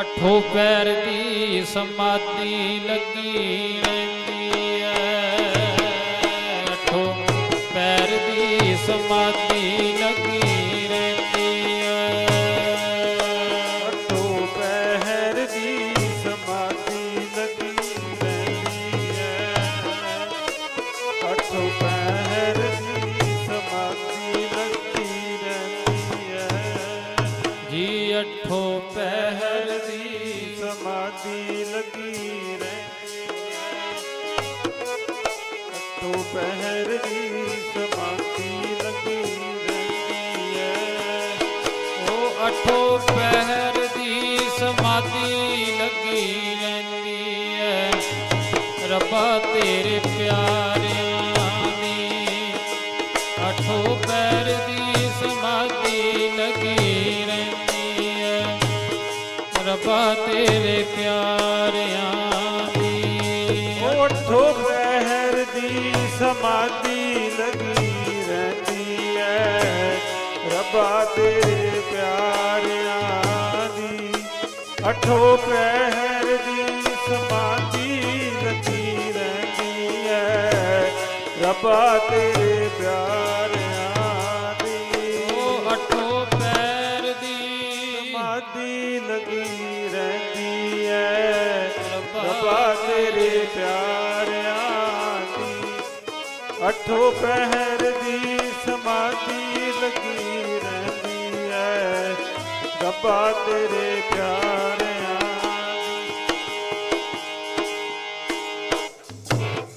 ਅਠੋ ਪੈਰ ਦੀ ਸਮਾਧੀ ਲੱਗੀ ਰਹਿੰਦੀ ਐ। ਅਠੋ ਪੈਰ ਦੀ ਸਮਾਧੀ ਲੱਗੀ ਰਹਿੰਦੀ ਐ। ਅਠੋ ਪੈਰ ਦੀ ਸਮਾਧੀ ਲੱਗੀ ਰਹਿੰਦੀ ਹੈ ਅਠੋ ਪਹਿਰ ਅਠੋ ਪਹਿਰ ਦੀ ਸਮਾਧੀ ਲੱਗੀ ਰਹਿੰਦੀ ਹੈ ਅਠੋ ਪਹਿਰ ਦੀ ਸਮਾਧੀ ਲੱਗੀ ਰਹਿੰਦੀ ਹੈ। ਉਹ ਅਠੋ ਪਹਿਰ ਦੀ ਸਮਾਧੀ ਲੱਗੀ ਰਹਿੰਦੀ ਹੈ। ਰੱਬਾ ਤੇਰੇ ਪਿਆਰ ਰੱਬਾ ਤੇਰੇ ਪਿਆਰਿਆਂ ਦੀ ਉਠੋ ਪਹਿਰ ਦੀ ਸਮਾਧੀ ਲੱਗੀ ਰਹਿੰਦੀ ਹੈ ਰੱਬਾ ਤੇਰੇ ਪਿਆਰਿਆਂ ਦੀ ਅਠੋ ਪਹਿਰ ਦੀ ਸਮਾਧੀ ਲੱਗੀ ਰਹਿੰਦੀ ਹੈ ਰੱਬਾ ਤੇਰੇ ਸਮਾਧੀ ਲੱਗੀ ਰਹਿੰਦੀ ਹੈ ਰੱਬਾ ਤੇਰੇ ਪਿਆਰਿਆਂ ਦੀ, ਅਠੋ ਪਹਿਰ ਦੀ ਸਮਾਧੀ ਲੱਗੀ ਰਹਿੰਦੀ ਹੈ ਰੱਬਾ ਤੇਰੇ ਪਿਆਰਿਆਂ